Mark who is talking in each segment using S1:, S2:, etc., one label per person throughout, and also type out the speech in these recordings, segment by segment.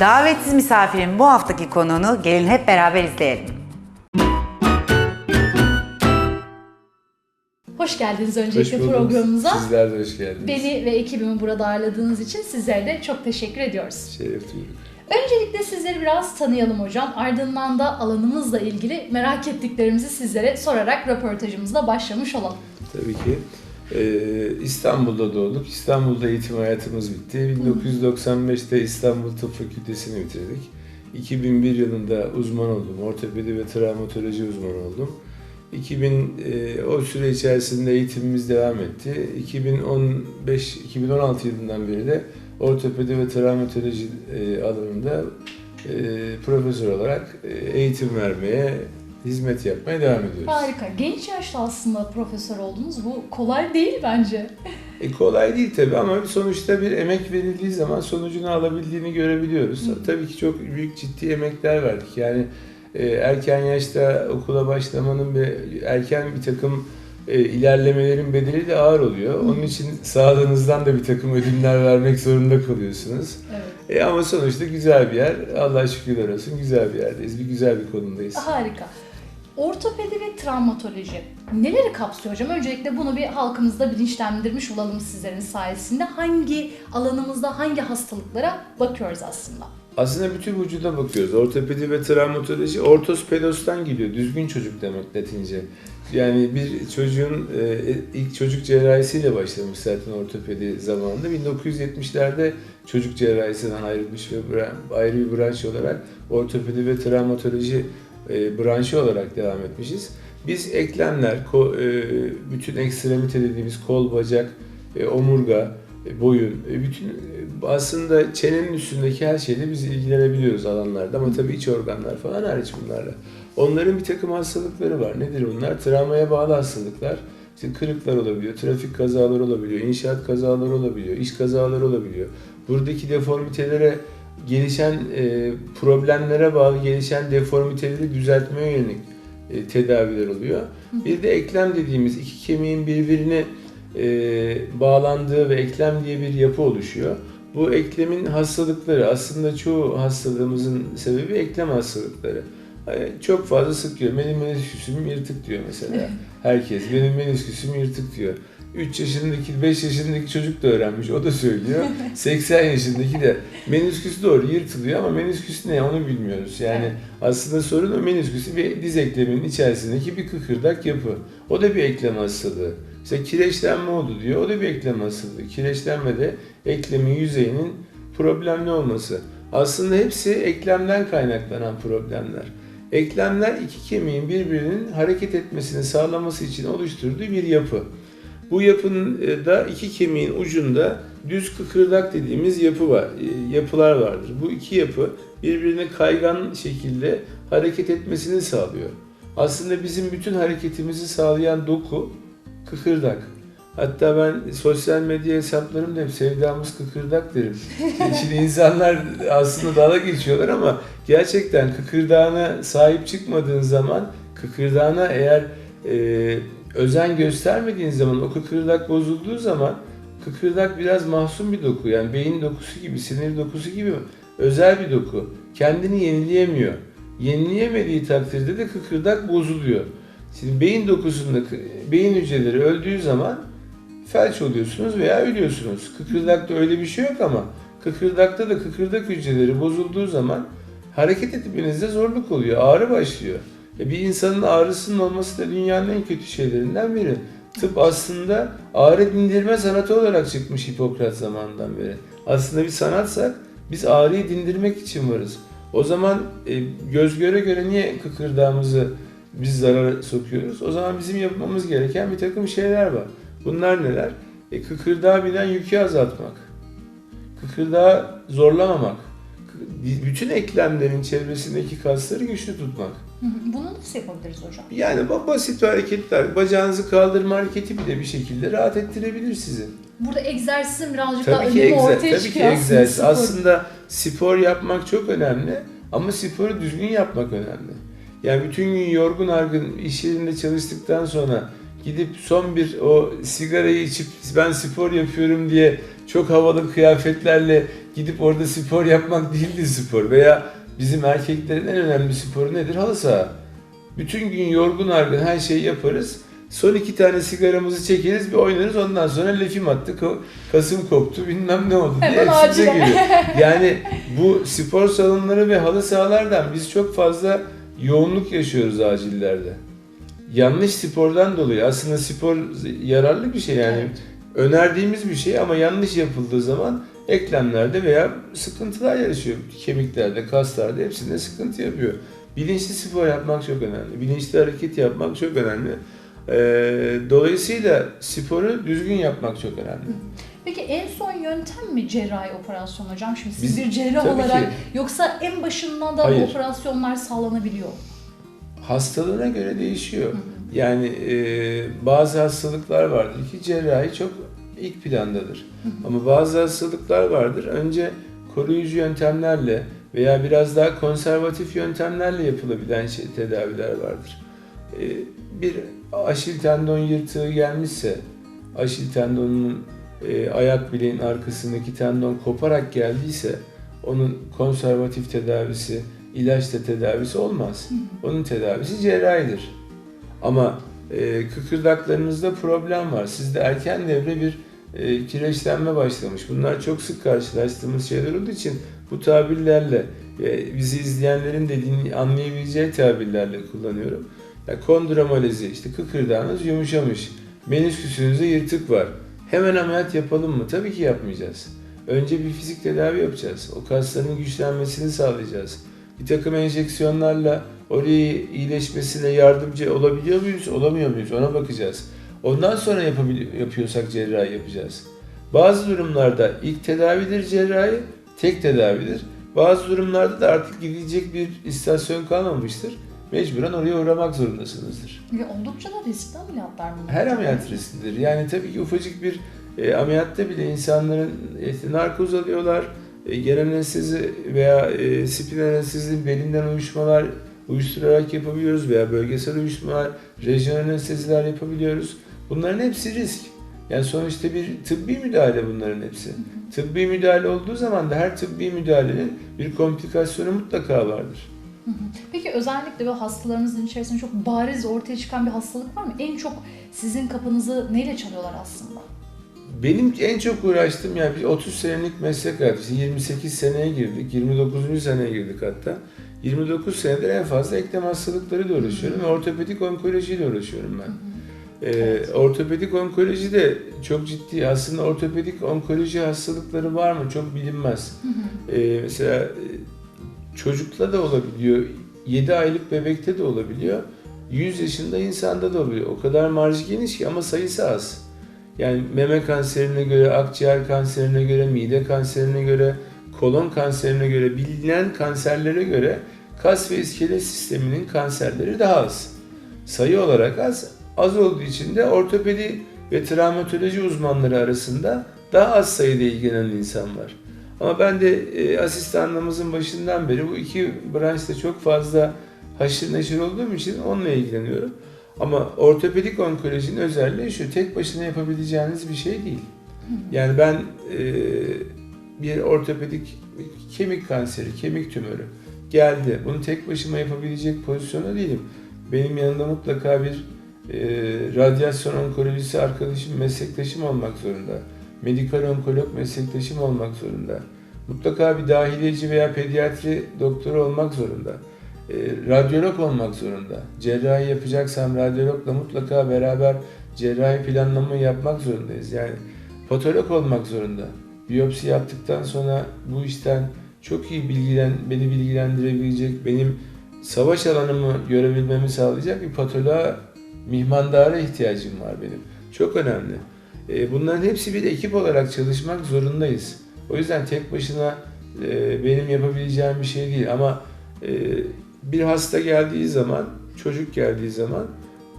S1: Davetsiz misafirin bu haftaki konuğunu gelin hep beraber izleyelim.
S2: Hoş geldiniz öncelikle
S3: bulduk.
S2: programımıza.
S3: Sizler de hoş geldiniz.
S2: Beni ve ekibimi burada ağırladığınız için sizlere de çok teşekkür ediyoruz.
S3: Şeref duyduk.
S2: Öncelikle sizleri biraz tanıyalım hocam. Ardından da alanımızla ilgili merak ettiklerimizi sizlere sorarak röportajımıza başlamış olalım.
S3: Tabii ki. Ee, İstanbul'da doğduk. İstanbul'da eğitim hayatımız bitti. 1995'te İstanbul Tıp Fakültesini bitirdik. 2001 yılında uzman oldum. Ortopedi ve travmatoloji uzmanı oldum. 2000 e, o süre içerisinde eğitimimiz devam etti. 2015-2016 yılından beri de ortopedi ve travmatoloji e, alanında e, profesör olarak e, eğitim vermeye, hizmet yapmaya devam ediyoruz.
S2: Harika. Genç yaşta aslında profesör oldunuz. Bu kolay değil bence.
S3: E kolay değil tabii ama sonuçta bir emek verildiği zaman sonucunu alabildiğini görebiliyoruz. Tabii ki çok büyük ciddi emekler verdik. Yani e, erken yaşta okula başlamanın ve erken bir takım e, ilerlemelerin bedeli de ağır oluyor. Onun için sağlığınızdan da bir takım ödünler vermek zorunda kalıyorsunuz.
S2: Evet.
S3: E, ama sonuçta güzel bir yer. Allah'a şükürler olsun güzel bir yerdeyiz. Bir güzel bir konumdayız.
S2: Harika. Ortopedi ve travmatoloji neleri kapsıyor hocam? Öncelikle bunu bir halkımızda bilinçlendirmiş olalım sizlerin sayesinde. Hangi alanımızda hangi hastalıklara bakıyoruz aslında?
S3: Aslında bütün vücuda bakıyoruz. Ortopedi ve travmatoloji ortos pedos'tan geliyor. Düzgün çocuk demek Latince. Yani bir çocuğun e, ilk çocuk cerrahisiyle başlamış zaten ortopedi zamanında. 1970'lerde çocuk cerrahisinden ayrılmış ve ayrı bir branş olarak ortopedi ve travmatoloji e, branşı olarak devam etmişiz. Biz eklemler, ko- e, bütün ekstremite dediğimiz kol, bacak, e, omurga, e, boyun, e, bütün e, aslında çenenin üstündeki her şeyle biz ilgilenebiliyoruz alanlarda ama tabii iç organlar falan hariç bunlarla. Onların bir takım hastalıkları var. Nedir bunlar? Travmaya bağlı hastalıklar. İşte kırıklar olabiliyor, trafik kazaları olabiliyor, inşaat kazaları olabiliyor, iş kazaları olabiliyor. Buradaki deformitelere gelişen e, problemlere bağlı gelişen deformiteleri düzeltmeye yönelik e, tedaviler oluyor. Bir de eklem dediğimiz iki kemiğin birbirine e, bağlandığı ve eklem diye bir yapı oluşuyor. Bu eklemin hastalıkları aslında çoğu hastalığımızın sebebi eklem hastalıkları. Yani çok fazla sıkıyor. Benim menisküsüm yırtık diyor mesela. Herkes benim menisküsüm yırtık diyor. 3 yaşındaki, 5 yaşındaki çocuk da öğrenmiş. O da söylüyor. 80 yaşındaki de menisküs doğru yırtılıyor ama menisküs ne onu bilmiyoruz. Yani
S2: Evet.
S3: aslında sorun o menisküsü bir diz ekleminin içerisindeki bir kıkırdak yapı. O da bir eklem hastalığı. İşte kireçlenme oldu diyor. O da bir eklem hastalığı. Kireçlenme de eklemin yüzeyinin problemli olması. Aslında hepsi eklemden kaynaklanan problemler. Eklemler iki kemiğin birbirinin hareket etmesini sağlaması için oluşturduğu bir yapı. Bu yapının e, da iki kemiğin ucunda düz kıkırdak dediğimiz yapı var, e, yapılar vardır. Bu iki yapı birbirine kaygan şekilde hareket etmesini sağlıyor. Aslında bizim bütün hareketimizi sağlayan doku kıkırdak. Hatta ben sosyal medya hesaplarımda hep sevdamız kıkırdak derim. Şimdi insanlar aslında dalga geçiyorlar ama gerçekten kıkırdağına sahip çıkmadığın zaman kıkırdağına eğer e, özen göstermediğin zaman o kıkırdak bozulduğu zaman kıkırdak biraz mahzun bir doku. Yani beyin dokusu gibi, sinir dokusu gibi özel bir doku. Kendini yenileyemiyor. Yenileyemediği takdirde de kıkırdak bozuluyor. Şimdi beyin dokusunda beyin hücreleri öldüğü zaman felç oluyorsunuz veya ölüyorsunuz. Kıkırdakta öyle bir şey yok ama kıkırdakta da kıkırdak hücreleri bozulduğu zaman hareket etmenizde zorluk oluyor, ağrı başlıyor. E bir insanın ağrısının olması da dünyanın en kötü şeylerinden biri. Tıp aslında ağrı dindirme sanatı olarak çıkmış Hipokrat zamanından beri. Aslında bir sanatsak biz ağrıyı dindirmek için varız. O zaman e, göz göre göre niye kıkırdağımızı biz zarara sokuyoruz? O zaman bizim yapmamız gereken bir takım şeyler var. Bunlar neler? E, kıkırdağa binen yükü azaltmak. Kıkırdağı zorlamamak. Bütün eklemlerin çevresindeki kasları güçlü tutmak.
S2: Bunu nasıl yapabiliriz hocam?
S3: Yani basit hareketler, bacağınızı kaldırma hareketi bile bir şekilde rahat ettirebilir sizi.
S2: Burada egzersizin birazcık daha
S3: Tabii ki,
S2: önemi
S3: egzer,
S2: ortaya
S3: tabii ki
S2: çıkıyor
S3: egzersiz.
S2: aslında. spor.
S3: Aslında spor yapmak çok önemli ama sporu düzgün yapmak önemli. Yani bütün gün yorgun argın iş yerinde çalıştıktan sonra gidip son bir o sigarayı içip ben spor yapıyorum diye çok havalı kıyafetlerle gidip orada spor yapmak değildi spor. Veya bizim erkeklerin en önemli sporu nedir? Halı saha. Bütün gün yorgun argın her şeyi yaparız. Son iki tane sigaramızı çekeriz bir oynarız ondan sonra lefim attık, o kasım koptu bilmem ne oldu diye
S2: Hemen
S3: hepsimize geliyor. Yani bu spor salonları ve halı sahalardan biz çok fazla yoğunluk yaşıyoruz acillerde. Yanlış spordan dolayı aslında spor yararlı bir şey yani
S2: Evet.
S3: Önerdiğimiz bir şey ama yanlış yapıldığı zaman eklemlerde veya sıkıntılar yarışıyor. Kemiklerde, kaslarda hepsinde sıkıntı yapıyor. Bilinçli spor yapmak çok önemli. Bilinçli hareket yapmak çok önemli. Ee, dolayısıyla sporu düzgün yapmak çok önemli.
S2: Peki en son yöntem mi cerrahi operasyon hocam? Şimdi siz
S3: Biz-
S2: bir cerrah olarak
S3: ki.
S2: yoksa en başından da
S3: Hayır.
S2: operasyonlar sağlanabiliyor.
S3: Hastalığına göre değişiyor.
S2: Hı.
S3: Yani e, bazı hastalıklar vardır ki cerrahi çok ilk plandadır. Ama bazı hastalıklar vardır. Önce koruyucu yöntemlerle veya biraz daha konservatif yöntemlerle yapılabilen şey, tedaviler vardır. E, bir aşil tendon yırtığı gelmişse, aşil tendonunun e, ayak bileğin arkasındaki tendon koparak geldiyse onun konservatif tedavisi, ilaçla tedavisi olmaz. Onun tedavisi cerrahidir. Ama e, kıkırdaklarınızda problem var. Sizde erken devre bir e, kireçlenme başlamış. Bunlar çok sık karşılaştığımız şeyler olduğu için bu tabirlerle e, bizi izleyenlerin de din- anlayabileceği tabirlerle kullanıyorum. Ya kondromalezi işte kıkırdağınız yumuşamış. Menisküsünüzde yırtık var. Hemen ameliyat yapalım mı? Tabii ki yapmayacağız. Önce bir fizik tedavi yapacağız. O kasların güçlenmesini sağlayacağız. Bir takım enjeksiyonlarla orayı iyileşmesine yardımcı olabiliyor muyuz, olamıyor muyuz ona bakacağız. Ondan sonra yapıyorsak cerrahi yapacağız. Bazı durumlarda ilk tedavidir cerrahi, tek tedavidir. Bazı durumlarda da artık gidilecek bir istasyon kalmamıştır. Mecburen oraya uğramak zorundasınızdır.
S2: Ve oldukça da riskli ameliyatlar bunlar.
S3: Her ameliyat risklidir. Yani tabii ki ufacık bir e, ameliyatta bile insanların e, narkoz alıyorlar. E, genel anestezi veya e, spin anestezi belinden uyuşmalar uyuşturarak yapabiliyoruz veya bölgesel uyuşmalar, rejyon anesteziler yapabiliyoruz. Bunların hepsi risk. Yani sonuçta bir tıbbi müdahale bunların hepsi. Tıbbi müdahale olduğu zaman da her tıbbi müdahalenin bir komplikasyonu mutlaka vardır.
S2: Hı. Peki özellikle böyle hastalarınızın içerisinde çok bariz ortaya çıkan bir hastalık var mı? En çok sizin kapınızı neyle çalıyorlar aslında?
S3: Benim en çok uğraştığım yani bir 30 senelik meslek hayatı. İşte 28 seneye girdik, 29. seneye girdik hatta. 29 senedir en fazla eklem hastalıklarıyla uğraşıyorum ve ortopedik onkolojiyle uğraşıyorum ben. Ee,
S2: Evet.
S3: ortopedik onkoloji de çok ciddi. Aslında ortopedik onkoloji hastalıkları var mı çok bilinmez. Ee, mesela e, çocukla da olabiliyor, 7 aylık bebekte de olabiliyor, 100 yaşında insanda da olabiliyor. O kadar marj geniş ki ama sayısı az. Yani meme kanserine göre, akciğer kanserine göre, mide kanserine göre, kolon kanserine göre, bilinen kanserlere göre kas ve iskelet sisteminin kanserleri daha az. Sayı olarak az, az olduğu için de ortopedi ve travmatoloji uzmanları arasında daha az sayıda ilgilenen insan var. Ama ben de e, asistanlığımızın başından beri bu iki branşta çok fazla haşır neşir olduğum için onunla ilgileniyorum. Ama ortopedik onkolojinin özelliği şu, tek başına yapabileceğiniz bir şey değil. Yani ben e, bir ortopedik kemik kanseri, kemik tümörü geldi. Bunu tek başıma yapabilecek pozisyonda değilim. Benim yanında mutlaka bir e, radyasyon onkolojisi arkadaşım, meslektaşım olmak zorunda. Medikal onkolog meslektaşım olmak zorunda. Mutlaka bir dahiliyeci veya pediatri doktoru olmak zorunda. E, radyolog olmak zorunda. Cerrahi yapacaksam radyologla mutlaka beraber cerrahi planlama yapmak zorundayız. Yani patolog olmak zorunda. Biyopsi yaptıktan sonra bu işten çok iyi bilgilen, beni bilgilendirebilecek, benim savaş alanımı görebilmemi sağlayacak bir patoloğa, mihmandara ihtiyacım var benim. Çok önemli. E, bunların hepsi bir ekip olarak çalışmak zorundayız. O yüzden tek başına e, benim yapabileceğim bir şey değil ama e, bir hasta geldiği zaman, çocuk geldiği zaman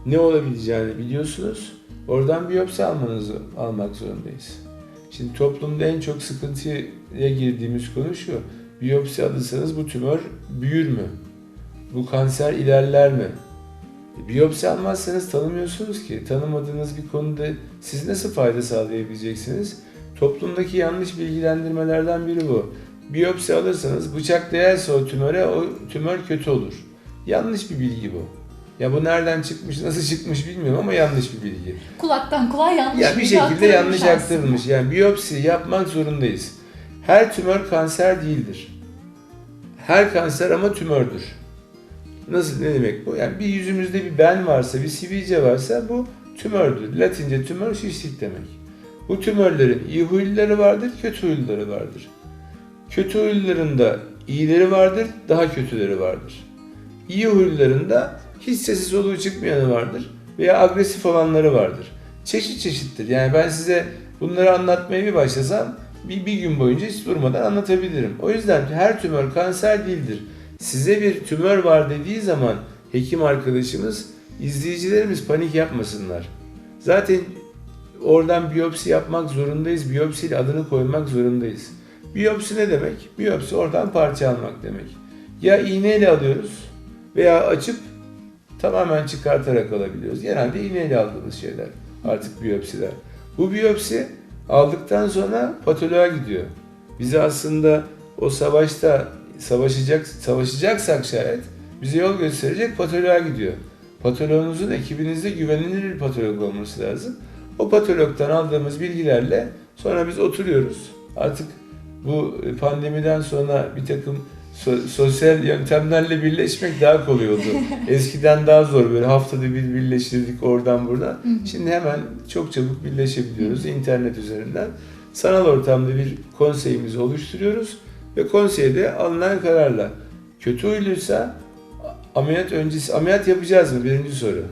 S3: ne olabileceğini biliyorsunuz. Oradan biyopsi almanızı almak zorundayız. Şimdi toplumda en çok sıkıntıya girdiğimiz konu şu. Biyopsi alırsanız bu tümör büyür mü? Bu kanser ilerler mi? Biyopsi almazsanız tanımıyorsunuz ki. Tanımadığınız bir konuda siz nasıl fayda sağlayabileceksiniz? Toplumdaki yanlış bilgilendirmelerden biri bu. Biyopsi alırsanız bıçak değerse o tümöre o tümör kötü olur. Yanlış bir bilgi bu. Ya bu nereden çıkmış, nasıl çıkmış bilmiyorum ama yanlış bir bilgi.
S2: Kulaktan kulağa yanlış
S3: Ya bir şekilde yanlış aktarılmış. Yani biyopsi yapmak zorundayız. Her tümör kanser değildir. Her kanser ama tümördür. Nasıl ne demek bu? Yani bir yüzümüzde bir ben varsa, bir sivilce varsa bu tümördür. Latince tümör şişlik demek. Bu tümörlerin iyi huyluları vardır, kötü huyluları vardır. Kötü huylularında iyileri vardır, daha kötüleri vardır. İyi huylularında hiç sesi soluğu çıkmayanı vardır veya agresif olanları vardır. Çeşit çeşittir. Yani ben size bunları anlatmaya bir başlasam bir, bir gün boyunca hiç durmadan anlatabilirim. O yüzden her tümör kanser değildir. Size bir tümör var dediği zaman hekim arkadaşımız, izleyicilerimiz panik yapmasınlar. Zaten oradan biyopsi yapmak zorundayız. Biyopsiyle adını koymak zorundayız. Biyopsi ne demek? Biyopsi oradan parça almak demek. Ya iğneyle alıyoruz veya açıp tamamen çıkartarak alabiliyoruz. Genelde iğneyle aldığımız şeyler artık biyopsiler. Bu biyopsi aldıktan sonra patoloğa gidiyor. Bize aslında o savaşta savaşacak savaşacaksak şayet bize yol gösterecek patoloğa gidiyor. Patoloğunuzun ekibinizde güvenilir bir patolog olması lazım. O patologdan aldığımız bilgilerle sonra biz oturuyoruz. Artık bu pandemiden sonra bir takım so- sosyal yöntemlerle birleşmek daha kolay oldu. Eskiden daha zor böyle haftada bir birleştirdik oradan buradan. Şimdi hemen çok çabuk birleşebiliyoruz internet üzerinden. Sanal ortamda bir konseyimizi oluşturuyoruz ve konseyde alınan kararla kötü huyluysa ameliyat öncesi ameliyat yapacağız mı? Birinci soru.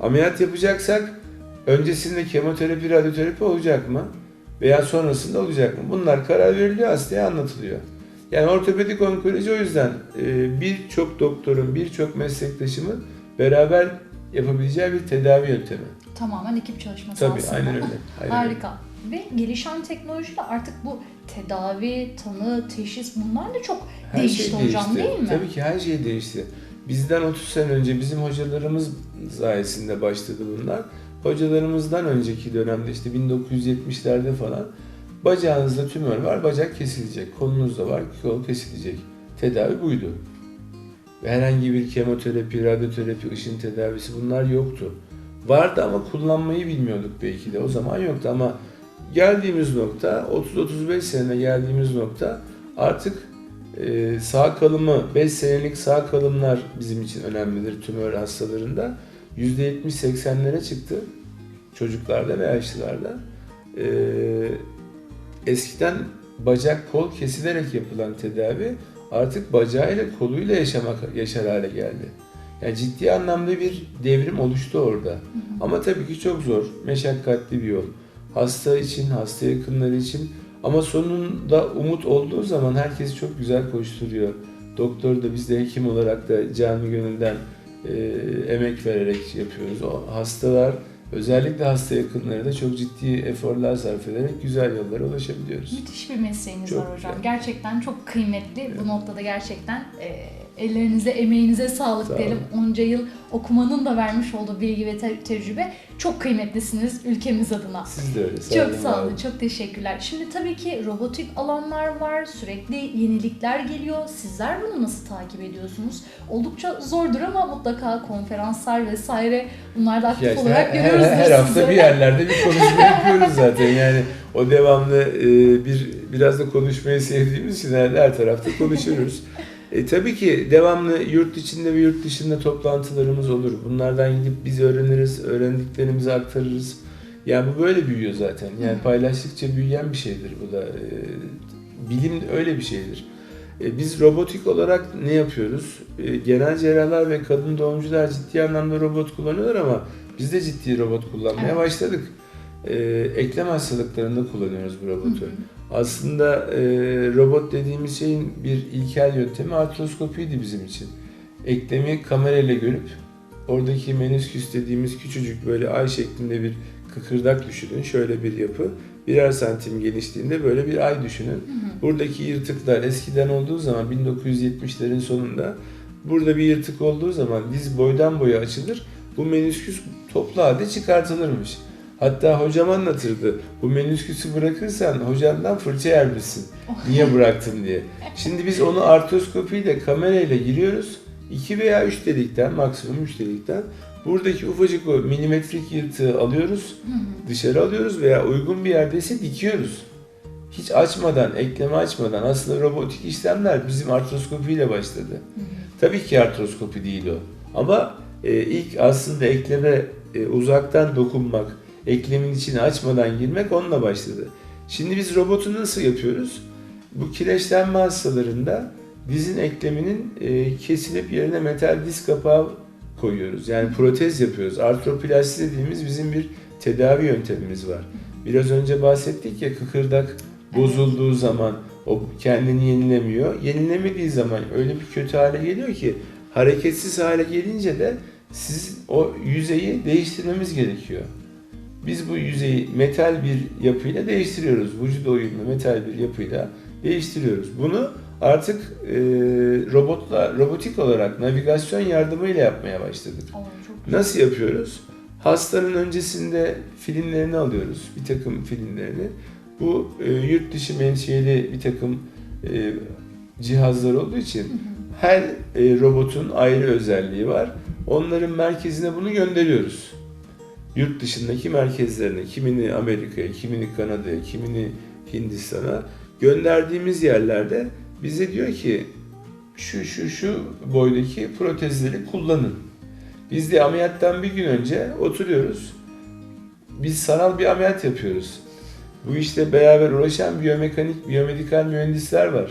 S3: Ameliyat yapacaksak öncesinde kemoterapi, radyoterapi olacak mı? Veya sonrasında olacak mı? Bunlar karar veriliyor, hastaya anlatılıyor. Yani ortopedik onkoloji o yüzden e, birçok doktorun, birçok meslektaşımın beraber yapabileceği bir tedavi yöntemi.
S2: Tamamen ekip çalışması
S3: Tabii,
S2: aslında.
S3: aynen öyle. Aynen öyle.
S2: Harika. Ve gelişen teknolojiyle artık bu tedavi, tanı, teşhis bunlar da çok
S3: Her
S2: değişti
S3: şey
S2: hocam
S3: değişti.
S2: değil mi?
S3: Tabii ki her şey değişti. Bizden 30 sene önce bizim hocalarımız sayesinde başladı bunlar. Hocalarımızdan önceki dönemde işte 1970'lerde falan bacağınızda tümör var, bacak kesilecek. Kolunuzda var, kol kesilecek. Tedavi buydu. Herhangi bir kemoterapi, radyoterapi, ışın tedavisi bunlar yoktu. Vardı ama kullanmayı bilmiyorduk belki de. O zaman yoktu ama geldiğimiz nokta, 30-35 sene geldiğimiz nokta artık ee, sağ kalımı, 5 senelik sağ kalımlar bizim için önemlidir tümör hastalarında. %70-80'lere çıktı çocuklarda ve yaşlılarda. Ee, eskiden bacak kol kesilerek yapılan tedavi artık bacağıyla koluyla yaşamak yaşar hale geldi. Yani ciddi anlamda bir devrim oluştu orada. Ama tabii ki çok zor, meşakkatli bir yol. Hasta için, hasta yakınları için ama sonunda umut olduğu zaman herkes çok güzel koşturuyor. Doktor da biz de hekim olarak da canı gönülden e, emek vererek yapıyoruz. O hastalar özellikle hasta yakınları da çok ciddi eforlar sarf ederek güzel yollara ulaşabiliyoruz.
S2: Müthiş bir mesleğiniz
S3: Çok
S2: var hocam.
S3: güzel.
S2: Gerçekten çok kıymetli. Bu noktada gerçekten e, ellerinize, emeğinize sağlık
S3: Sağ
S2: diyelim. Onca yıl okumanın da vermiş olduğu bilgi ve te- tecrübe çok kıymetlisiniz ülkemiz adına.
S3: Siz de öyle.
S2: Çok
S3: olun,
S2: sağ olun, çok teşekkürler. Şimdi tabii ki robotik alanlar var, sürekli yenilikler geliyor. Sizler bunu nasıl takip ediyorsunuz? Oldukça zordur ama mutlaka konferanslar vesaire bunlarda aktif
S3: Ya işte
S2: olarak
S3: her,
S2: görüyoruz.
S3: her, her hafta bir yerlerde bir konuşma yapıyoruz zaten. Yani o devamlı e, bir biraz da konuşmayı sevdiğimiz için her, her tarafta konuşuyoruz. E, tabii ki devamlı yurt içinde ve yurt dışında toplantılarımız olur. Bunlardan gidip biz öğreniriz, öğrendiklerimizi aktarırız. Yani bu böyle büyüyor zaten. Yani paylaştıkça büyüyen bir şeydir bu da. E, bilim öyle bir şeydir. E, biz robotik olarak ne yapıyoruz? E, genel cerrahlar ve kadın doğumcular ciddi anlamda robot kullanıyorlar ama biz de ciddi robot kullanmaya
S2: Evet.
S3: başladık. E, eklem hastalıklarında kullanıyoruz bu robotu.
S2: Hı hı.
S3: Aslında e, robot dediğimiz şeyin bir ilkel yöntemi artroskopiydi bizim için. Eklemi kamerayla görüp oradaki menisküs dediğimiz küçücük böyle ay şeklinde bir kıkırdak düşünün. Şöyle bir yapı. Birer santim genişliğinde böyle bir ay düşünün.
S2: Hı hı.
S3: Buradaki yırtıklar eskiden olduğu zaman 1970'lerin sonunda burada bir yırtık olduğu zaman diz boydan boya açılır. Bu menisküs toplu halde çıkartılırmış. Hatta hocam anlatırdı. Bu menüsküsü bırakırsan hocandan fırça yer misin? Niye bıraktın diye. Şimdi biz onu artroskopiyle kamerayla giriyoruz. 2 veya 3 delikten maksimum 3 delikten buradaki ufacık o milimetrik yırtığı alıyoruz. Dışarı alıyoruz veya uygun bir yerdeyse dikiyoruz. Hiç açmadan, ekleme açmadan aslında robotik işlemler bizim artroskopiyle başladı. Tabii ki artroskopi değil o. Ama e, ilk aslında ekleme e, uzaktan dokunmak, eklemin içine açmadan girmek onunla başladı. Şimdi biz robotu nasıl yapıyoruz? Bu kireçlenme hastalarında dizin ekleminin e, kesilip yerine metal diz kapağı koyuyoruz. Yani protez yapıyoruz. Artroplasti dediğimiz bizim bir tedavi yöntemimiz var. Biraz önce bahsettik ya kıkırdak bozulduğu zaman o kendini yenilemiyor. Yenilemediği zaman öyle bir kötü hale geliyor ki hareketsiz hale gelince de siz o yüzeyi değiştirmemiz gerekiyor. Biz bu yüzeyi metal bir yapıyla değiştiriyoruz. Vücut uyumlu metal bir yapıyla değiştiriyoruz. Bunu artık e, robotla robotik olarak navigasyon yardımıyla yapmaya başladık.
S2: Oo.
S3: Nasıl yapıyoruz? Hastanın öncesinde filmlerini alıyoruz, bir takım filmlerini. Bu e, yurt dışı menşeli bir takım e, cihazlar olduğu için her e, robotun ayrı özelliği var. Onların merkezine bunu gönderiyoruz. Yurt dışındaki merkezlerine, kimini Amerika'ya, kimini Kanada'ya, kimini Hindistan'a gönderdiğimiz yerlerde bize diyor ki şu şu şu boydaki protezleri kullanın. Biz de ameliyattan bir gün önce oturuyoruz. Biz sanal bir ameliyat yapıyoruz. Bu işte beraber uğraşan biyomekanik, biyomedikal mühendisler var.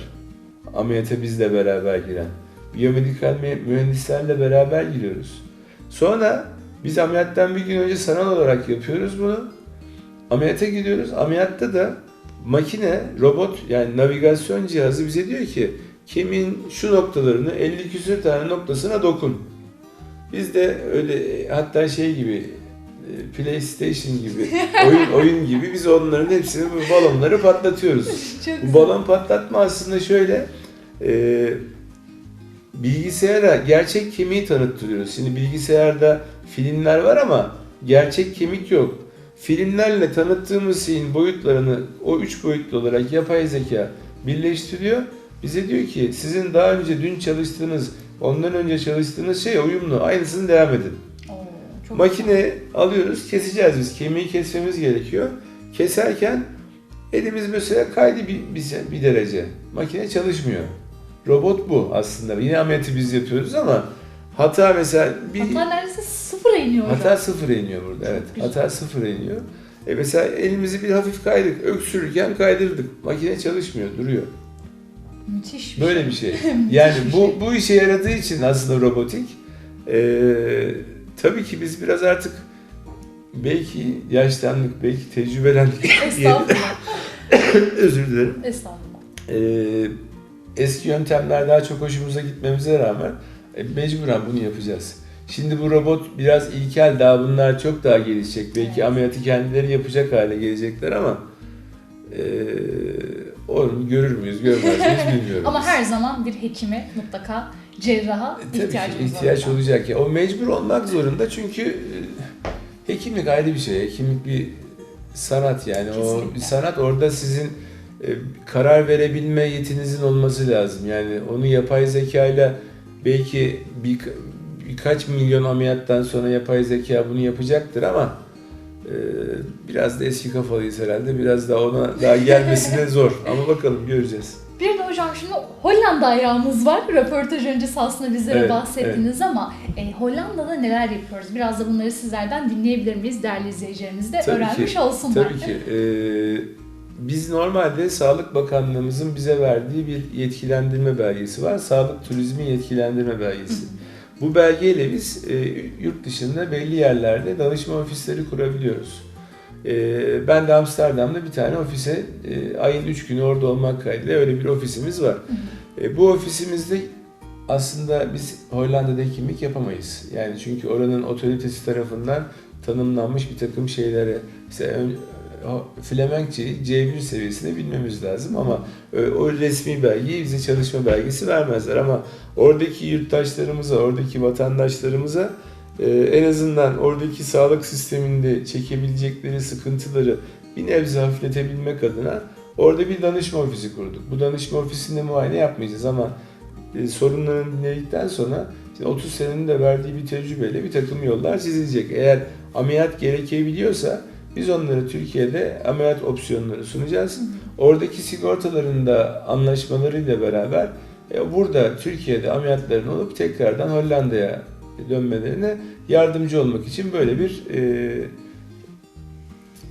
S3: Ameliyata bizle beraber giren. Biyomedikal mü- mühendislerle beraber giriyoruz. Sonra biz ameliyattan bir gün önce sanal olarak yapıyoruz bunu. Ameliyata gidiyoruz. Ameliyatta da makine, robot yani navigasyon cihazı bize diyor ki kemiğin şu noktalarını 50 küsür tane noktasına dokun. Biz de öyle hatta şey gibi e, PlayStation gibi oyun oyun gibi biz onların hepsini bu balonları patlatıyoruz. Bu balon patlatma aslında şöyle e, bilgisayara gerçek kemiği tanıttırıyoruz. Şimdi bilgisayarda filmler var ama gerçek kemik yok. Filmlerle tanıttığımız şeyin boyutlarını o üç boyutlu olarak yapay zeka birleştiriyor. Bize diyor ki sizin daha önce dün çalıştığınız, ondan önce çalıştığınız şey uyumlu. Aynısını devam edin.
S2: Oo, çok güzel.
S3: Makine alıyoruz, keseceğiz biz. Kemiği kesmemiz gerekiyor. Keserken elimiz mesela kaydı bir, bir, bir derece. Makine çalışmıyor. Robot bu aslında. Yine ameliyatı biz yapıyoruz ama hata mesela bir
S2: Hatta neredeyse sıfıra iniyor
S3: hata sıfıra iniyor burada. Evet,
S2: güzel.
S3: hata sıfıra iniyor. E mesela elimizi bir hafif kaydık, öksürürken kaydırdık. Makine çalışmıyor, duruyor.
S2: Müthiş bir
S3: Böyle
S2: şey.
S3: bir şey. Yani bu
S2: şey.
S3: bu işe yaradığı için aslında robotik. Ee, tabii ki biz biraz artık belki yaşlandık, belki tecrübelendik.
S2: Estağfurullah.
S3: Özür dilerim.
S2: Estağfurullah.
S3: Ee, eski yöntemler daha çok hoşumuza gitmemize rağmen e, mecburen bunu yapacağız. Şimdi bu robot biraz ilkel daha bunlar çok daha gelişecek. Belki
S2: Evet.
S3: ameliyatı kendileri yapacak hale gelecekler ama e, onu görür müyüz görmez miyiz bilmiyorum.
S2: Ama her zaman bir hekime mutlaka cerraha
S3: ki
S2: ihtiyacımız
S3: ihtiyaç
S2: var.
S3: olacak ya. O mecbur olmak zorunda çünkü e, hekimlik ayrı bir şey. Hekimlik bir sanat yani. O
S2: Kesinlikle.
S3: bir sanat orada sizin e, karar verebilme yetinizin olması lazım. Yani onu yapay zekayla belki bir, birkaç milyon ameliyattan sonra yapay zeka bunu yapacaktır ama e, biraz da eski kafalıyız herhalde. Biraz da ona daha gelmesine zor. Ama bakalım göreceğiz.
S2: Bir de hocam şimdi Hollanda ayağımız var. Röportaj öncesi aslında bizlere
S3: Evet,
S2: bahsettiniz ama e, Hollanda'da neler yapıyoruz? Biraz da bunları sizlerden dinleyebilir miyiz? Değerli izleyicilerimiz de
S3: Tabii
S2: öğrenmiş
S3: ki,
S2: olsunlar.
S3: Tabii ki. Ee, biz normalde Sağlık Bakanlığımızın bize verdiği bir yetkilendirme belgesi var. Sağlık Turizmi Yetkilendirme Belgesi. Bu belgeyle biz e, yurt dışında belli yerlerde danışma ofisleri kurabiliyoruz. E, ben de Amsterdam'da bir tane ofise e, ayın 3 günü orada olmak kaydıyla öyle bir ofisimiz var. E, bu ofisimizde aslında biz Hollanda'da hekimlik yapamayız. Yani çünkü oranın otoritesi tarafından tanımlanmış bir takım şeylere, o Flemenkçeyi C1 seviyesinde bilmemiz lazım ama o, resmi belgeyi bize çalışma belgesi vermezler ama oradaki yurttaşlarımıza, oradaki vatandaşlarımıza e, en azından oradaki sağlık sisteminde çekebilecekleri sıkıntıları bir nebze hafifletebilmek adına orada bir danışma ofisi kurduk. Bu danışma ofisinde muayene yapmayacağız ama e, sorunlarını dinledikten sonra işte 30 senenin de verdiği bir tecrübeyle bir takım yollar çizilecek. Eğer ameliyat gerekebiliyorsa biz onlara Türkiye'de ameliyat opsiyonları sunacağız. Oradaki sigortaların da anlaşmalarıyla beraber e, burada Türkiye'de ameliyatların olup tekrardan Hollanda'ya dönmelerine yardımcı olmak için böyle bir e,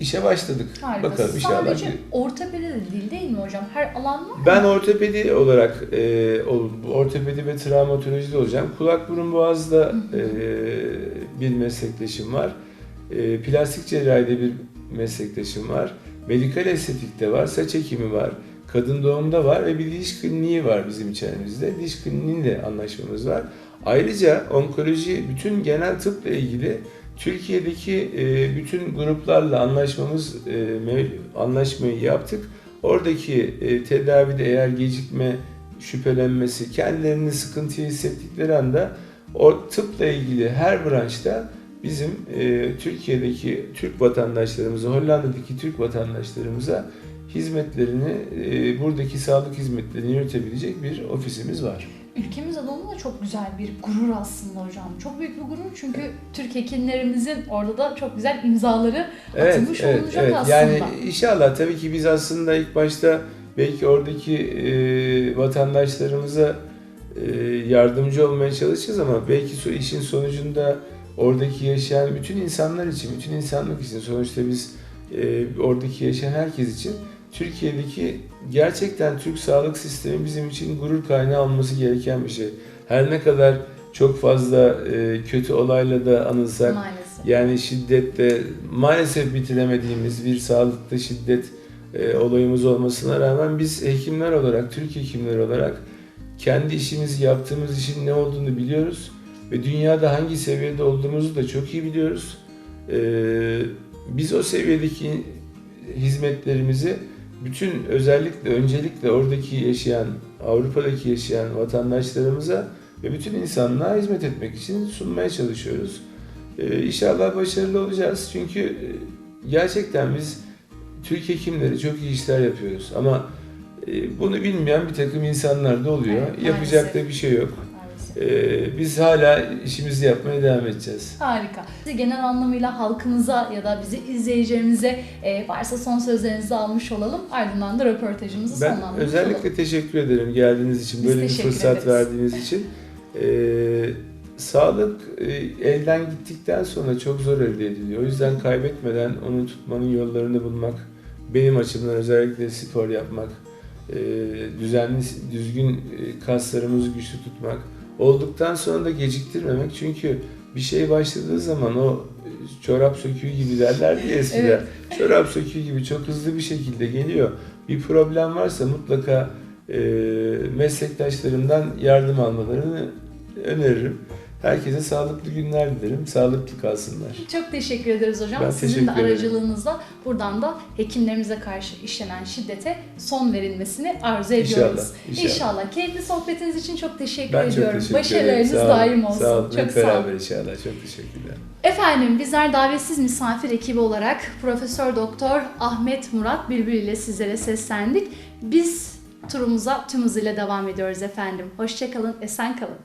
S3: işe başladık.
S2: Harika.
S3: Bakalım inşallah.
S2: Sadece ortopedi de değil değil mi hocam? Her alan var mı?
S3: Ben ortopedi olarak e, ortopedi ve travmatolojide olacağım. Kulak burun boğazda e, bir meslektaşım var. E, plastik cerrahide bir meslektaşım var. Medikal estetikte var, saç ekimi var, kadın doğumda var ve bir diş kliniği var bizim içerimizde. Diş kliniğiyle anlaşmamız var. Ayrıca onkoloji, bütün genel tıpla ilgili Türkiye'deki e, bütün gruplarla anlaşmamız e, anlaşmayı yaptık. Oradaki e, tedavide eğer gecikme şüphelenmesi, kendilerini sıkıntı hissettikleri anda o tıpla ilgili her branşta bizim e, Türkiye'deki Türk vatandaşlarımıza, Hollanda'daki Türk vatandaşlarımıza hizmetlerini, e, buradaki sağlık hizmetlerini yürütebilecek bir ofisimiz var.
S2: Ülkemiz adına da çok güzel bir gurur aslında hocam. Çok büyük bir gurur çünkü Türk hekimlerimizin orada da çok güzel imzaları atılmış olacak aslında.
S3: Yani inşallah tabii ki biz aslında ilk başta belki oradaki e, vatandaşlarımıza e, yardımcı olmaya çalışacağız ama belki işin sonucunda oradaki yaşayan bütün insanlar için, bütün insanlık için sonuçta biz e, oradaki yaşayan herkes için Türkiye'deki gerçekten Türk sağlık sistemi bizim için gurur kaynağı olması gereken bir şey. Her ne kadar çok fazla e, kötü olayla da anılsak,
S2: Maalesef.
S3: yani şiddette maalesef bitiremediğimiz bir sağlıkta şiddet e, olayımız olmasına rağmen biz hekimler olarak, Türk hekimler olarak kendi işimizi yaptığımız işin ne olduğunu biliyoruz ve dünyada hangi seviyede olduğumuzu da çok iyi biliyoruz. E, biz o seviyedeki hizmetlerimizi bütün özellikle öncelikle oradaki yaşayan, Avrupa'daki yaşayan vatandaşlarımıza ve bütün insanlığa hizmet etmek için sunmaya çalışıyoruz. Ee, inşallah başarılı olacağız çünkü e, gerçekten biz Türk hekimleri çok iyi işler yapıyoruz ama e, bunu bilmeyen bir takım insanlar da oluyor.
S2: Evet,
S3: Yapacak
S2: maalesef.
S3: da bir şey yok. Ee, biz hala işimizi yapmaya devam edeceğiz.
S2: Harika. Genel anlamıyla halkımıza ya da bizi izleyicilerimize e, varsa son sözlerinizi almış olalım. Ardından da röportajımızı
S3: Ben
S2: sonlandırmış
S3: özellikle
S2: olalım.
S3: teşekkür ederim geldiğiniz için,
S2: Biz
S3: böyle bir fırsat
S2: ederiz.
S3: verdiğiniz için. Ee, sağlık e, elden gittikten sonra çok zor elde ediliyor. O yüzden kaybetmeden onu tutmanın yollarını bulmak, benim açımdan özellikle spor yapmak, e, düzenli, düzgün e, kaslarımızı güçlü tutmak, olduktan sonra da geciktirmemek. Çünkü bir şey başladığı zaman o çorap söküğü gibi derlerdi ya eskiden.
S2: Evet.
S3: Çorap söküğü gibi çok hızlı bir şekilde geliyor. Bir problem varsa mutlaka e, meslektaşlarımdan yardım almalarını öneririm. Herkese sağlıklı günler dilerim. Sağlıklı kalsınlar.
S2: Çok teşekkür ederiz hocam.
S3: Ben
S2: Sizin de
S3: teşekkür ederim.
S2: aracılığınızla buradan da hekimlerimize karşı işlenen şiddete son verilmesini arzu ediyoruz.
S3: İnşallah, inşallah.
S2: İnşallah. Keyifli sohbetiniz için çok teşekkür
S3: Ben çok
S2: ediyorum.
S3: teşekkür ederim.
S2: Başarılarınız
S3: olun.
S2: daim olsun.
S3: Sağ olun.
S2: Çok
S3: Hep
S2: sağ olun.
S3: beraber inşallah. Çok teşekkürler.
S2: Efendim bizler davetsiz misafir ekibi olarak Profesör Doktor Ahmet Murat Bülbül ile sizlere seslendik. Biz turumuza tüm hızıyla devam ediyoruz efendim. Hoşçakalın, esen kalın.